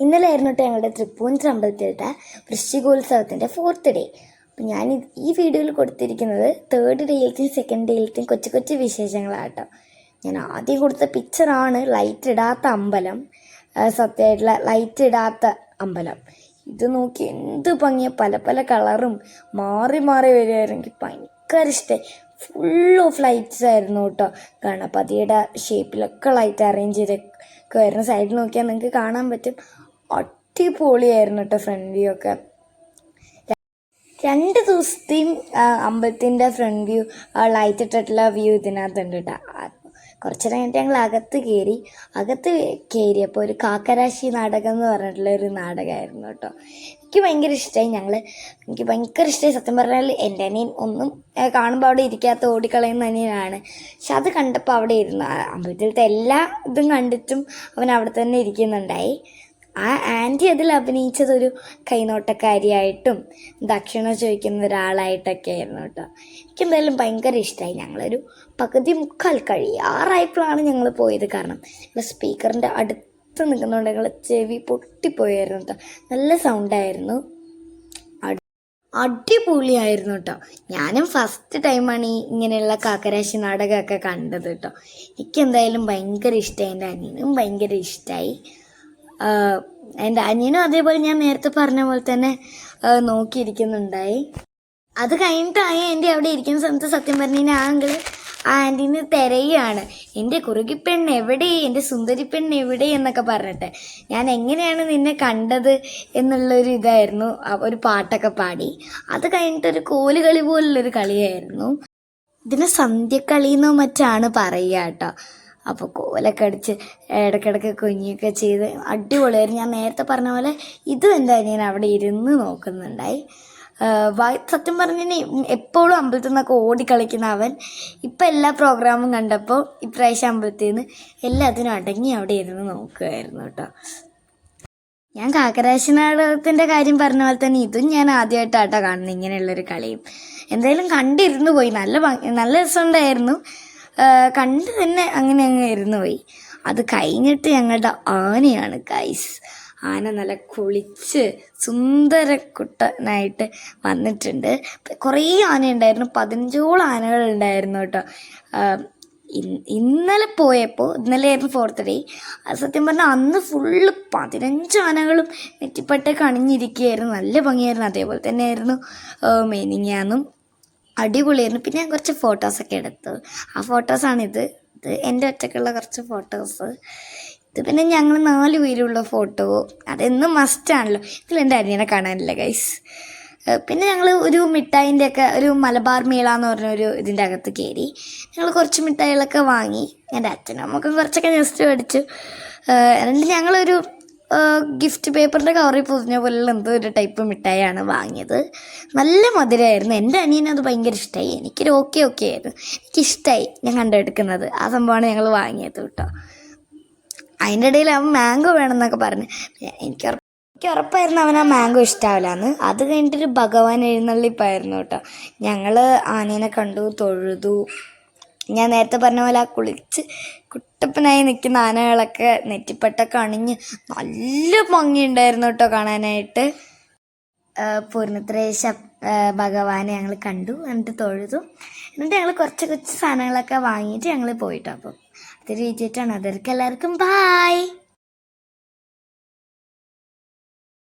ഇന്നലെ ആയിരുന്നു കേട്ടോ ഞങ്ങളുടെ തൃപ്പൂണിത്തുറ അമ്പലത്തിലത്തെ വൃശ്ചികോത്സവത്തിന്റെ ഫോർത്ത് ഡേ അപ്പം ഞാൻ ഈ വീഡിയോയിൽ കൊടുത്തിരിക്കുന്നത് തേർഡ് ഡേയിലത്തെയും സെക്കൻഡ് ഡേയിലത്തെയും കൊച്ചു കൊച്ചു വിശേഷങ്ങളാട്ടോ. ഞാൻ ആദ്യം കൊടുത്ത പിക്ചറാണ് ലൈറ്റ് ഇടാത്ത അമ്പലം. സത്യമായിട്ടുള്ള ലൈറ്റ് ഇടാത്ത അമ്പലം. ഇത് നോക്കി എന്ത് ഭംഗിയ. പല പല കളറും മാറി മാറി വരികയായിരുന്നെങ്കിൽ ഭയങ്കര ഇഷ്ടമായി ഫുൾ ഓഫ് ലൈറ്റ്സ് ആയിരുന്നു കേട്ടോ ഗണപതിയുടെ ഷേപ്പിലൊക്കെ ലൈറ്റ് അറേഞ്ച് ചെയ്തൊക്കെ വരുന്ന സൈഡിൽ നോക്കിയാൽ നിങ്ങൾക്ക് കാണാൻ പറ്റും. അടിപൊളിയായിരുന്നു കേട്ടോ ഫ്രണ്ട് വ്യൂ ഒക്കെ. രണ്ട് ദിവസത്തെയും അമ്പലത്തിന്റെ ഫ്രണ്ട് വ്യൂ ലൈറ്റ് ഇട്ടിട്ടുള്ള വ്യൂ ഇതിനകത്തുണ്ട് കേട്ടോ കുറച്ച് കഴിഞ്ഞിട്ട് ഞങ്ങൾ അകത്ത് കയറി അകത്ത് കയറിയപ്പോൾ ഒരു കാക്കരാശി നാടകം എന്ന് പറഞ്ഞിട്ടുള്ള ഒരു നാടകമായിരുന്നു കേട്ടോ എനിക്ക് ഭയങ്കര ഇഷ്ടമായി ഞങ്ങൾ എനിക്ക് ഭയങ്കര ഇഷ്ടമായി സത്യം പറഞ്ഞാൽ എന്റെ അനിയൻ ഒന്നും കാണുമ്പോൾ അവിടെ ഇരിക്കാത്ത ഓടിക്കളയുന്ന അനിയനാണ്. പക്ഷെ അത് കണ്ടപ്പോൾ അവിടെ ഇരുന്നു അമ്പലത്തിലത്തെ എല്ലാ ഇതും കണ്ടിട്ടും അവൻ അവിടെ തന്നെ ഇരിക്കുന്നുണ്ടായി. ആ ആന്റി അതിൽ അഭിനയിച്ചതൊരു കൈനോട്ടക്കാരിയായിട്ടും ദക്ഷിണ ചോദിക്കുന്ന ഒരാളായിട്ടൊക്കെ ആയിരുന്നു കേട്ടോ. എനിക്കെന്തായാലും ഭയങ്കര ഇഷ്ടമായി ഞങ്ങളൊരു പകുതി മുക്കാൽ കഴിയാറായപ്പോഴാണ് ഞങ്ങൾ പോയത്. കാരണം സ്പീക്കറിന്റെ അടുത്ത് നിൽക്കുന്നതുകൊണ്ട് ഞങ്ങൾ ചെവി പൊട്ടിപ്പോയായിരുന്നു കേട്ടോ. നല്ല സൗണ്ടായിരുന്നു. അടിപൊളിയായിരുന്നു കേട്ടോ. ഞാനും ഫസ്റ്റ് ടൈമാണ് ഈ ഇങ്ങനെയുള്ള കാക്കരാശി നാടകമൊക്കെ കണ്ടത് കേട്ടോ. എനിക്കെന്തായാലും ഭയങ്കര ഇഷ്ടമായി എന്റെ അനിയനും ഭയങ്കര ഇഷ്ടമായി എന്റെ അനിയനും അതേപോലെ ഞാൻ നേരത്തെ പറഞ്ഞ പോലെ തന്നെ നോക്കിയിരിക്കുന്നുണ്ടായി. അത് കഴിഞ്ഞിട്ടായി എന്റെ അവിടെ ഇരിക്കുന്ന സമയത്ത് സത്യം പറഞ്ഞ ആങ്കിൾ ആ ആന്റീനെ തിരയുകയാണ് എന്റെ കുറുകിപ്പെണ്ണ് എവിടെ? എന്റെ സുന്ദരി പെണ്ണ് എവിടെ? എന്നൊക്കെ പറഞ്ഞിട്ട്. ഞാൻ എങ്ങനെയാണ് നിന്നെ കണ്ടത്? എന്നുള്ളൊരു ഇതായിരുന്നു ഒരു പാട്ടൊക്കെ പാടി. അത് കഴിഞ്ഞിട്ടൊരു കോലുകളി പോലുള്ളൊരു കളിയായിരുന്നു. ഇതിന് സന്ധ്യക്കളി എന്നോ മറ്റാണ് പറയുക കേട്ടോ. അപ്പോൾ കോലൊക്കെ അടിച്ച് ഇടയ്ക്കിടയ്ക്ക് കുഞ്ഞൊക്കെ ചെയ്ത് അടിപൊളിയായിരുന്നു. ഞാൻ നേരത്തെ പറഞ്ഞ പോലെ ഇതും എന്റെ ഞാൻ അവിടെ ഇരുന്ന് നോക്കുന്നുണ്ടായി. സത്യം പറഞ്ഞാൽ എപ്പോഴും അമ്പലത്തിൽ നിന്നൊക്കെ ഓടിക്കളിക്കുന്ന അവൻ. ഇപ്പം എല്ലാ പ്രോഗ്രാമും കണ്ടപ്പോൾ ഇപ്രാവശ്യം അമ്പലത്തിൽ നിന്ന് എല്ലാത്തിനും അടങ്ങി അവിടെ ഇരുന്ന് നോക്കുമായിരുന്നു കേട്ടോ. ഞാൻ കാക്കരാശി നാടകത്തിന്റെ കാര്യം പറഞ്ഞ പോലെ തന്നെ ഇതും ഞാൻ ആദ്യമായിട്ടാട്ടോ കാണുന്നത്. ഇങ്ങനെയുള്ളൊരു കളിയും. എന്തായാലും കണ്ടിരുന്നു പോയി. നല്ല നല്ല രസമുണ്ടായിരുന്നു. കണ്ട് തന്നെ അങ്ങനെ അങ്ങ് ഇരുന്നു പോയി. അത് കഴിഞ്ഞിട്ട് ഞങ്ങളുടെ ആനയാണ് ഗൈസ് ആന നല്ല കുളിച്ച് സുന്ദര കുട്ടനായിട്ട് വന്നിട്ടുണ്ട്. കുറേ ആന ഉണ്ടായിരുന്നു പതിനഞ്ചോളം ആനകൾ ഉണ്ടായിരുന്നു കേട്ടോ. ഇന്നലെ പോയപ്പോൾ ഇന്നലെ ആയിരുന്നു ഫോർത്ത് ഡേ സത്യം പറഞ്ഞാൽ അന്ന് ഫുള്ള് പതിനഞ്ച് ആനകളും നെറ്റിപ്പട്ടൊക്കെ അണിഞ്ഞിരിക്കുകയായിരുന്നു നല്ല ഭംഗിയായിരുന്നു. അതേപോലെ തന്നെയായിരുന്നു മെനിങ്ങാന്നും അടിപൊളിയായിരുന്നു. പിന്നെ ഞാൻ കുറച്ച് ഫോട്ടോസൊക്കെ എടുത്തു. ആ ഫോട്ടോസാണിത് ഇത്. എന്റെ ഒറ്റക്കുള്ള കുറച്ച് ഫോട്ടോസ് ഇത് പിന്നെ ഞങ്ങൾ നാല് പേരുള്ള ഫോട്ടോ അതെന്നും മസ്റ്റാണല്ലോ ഇതിൽ എന്റെ അനിയനെ കാണാനില്ല ഗൈസ് പിന്നെ ഞങ്ങൾ ഒരു മിഠായിന്റെ ഒക്കെ ഒരു മലബാർ മേള എന്ന് പറഞ്ഞ ഒരു ഇതിന്റെ അകത്ത് കയറി. ഞങ്ങൾ കുറച്ച് മിഠായികളൊക്കെ വാങ്ങി. എന്റെ അച്ഛനും അമ്മക്കും കുറച്ചൊക്കെ ജസ്റ്റ് മേടിച്ചു. എന്നിട്ട് ഞങ്ങളൊരു ഗിഫ്റ്റ് പേപ്പറിന്റെ കവറിൽ പൊതിഞ്ഞ പോലുള്ള എന്തോ ഒരു ടൈപ്പ് മിഠായിയാണ് വാങ്ങിയത്. നല്ല മധുരമായിരുന്നു എന്റെ അനിയന് അത് ഭയങ്കര ഇഷ്ടമായി എനിക്കൊരു ഓക്കെ ഓക്കെ ആയിരുന്നു. എനിക്കിഷ്ടമായി ഞാൻ കണ്ടെടുക്കുന്നത്. ആ സംഭവമാണ് ഞങ്ങൾ വാങ്ങിയത് കേട്ടോ. അതിന്റെ ഇടയിൽ അവൻ മാംഗോ വേണമെന്നൊക്കെ പറഞ്ഞു. എനിക്ക് എനിക്ക് ഉറപ്പായിരുന്നു അവൻ ആ മാംഗോ ഇഷ്ടാവില്ലാന്ന് അത് കഴിഞ്ഞിട്ടൊരു ഭഗവാൻ എഴുന്നള്ളിപ്പായിരുന്നു കേട്ടോ. ഞങ്ങൾ ആനേനെ കണ്ടു തൊഴുതു. ഞാൻ നേരത്തെ പറഞ്ഞ പോലെ ആ കുളിച്ച് കുട്ടപ്പനായി നിൽക്കുന്ന ആനകളൊക്കെ നെറ്റിപ്പട്ടൊക്കെ അണിഞ്ഞ് നല്ല ഭംഗിയുണ്ടായിരുന്നു കേട്ടോ കാണാനായിട്ട്. പൂർണത്രേശ ഭഗവാനെ ഞങ്ങൾ കണ്ടു എന്നിട്ട് തൊഴുതു. എന്നിട്ട് ഞങ്ങൾ കുറച്ച് കുറച്ച് സാധനങ്ങളൊക്കെ വാങ്ങിയിട്ട് ഞങ്ങൾ പോയിട്ടോ അപ്പം. അതൊരു രീതിയിട്ടാണ് അതർക്ക് എല്ലാവർക്കും. ബായ്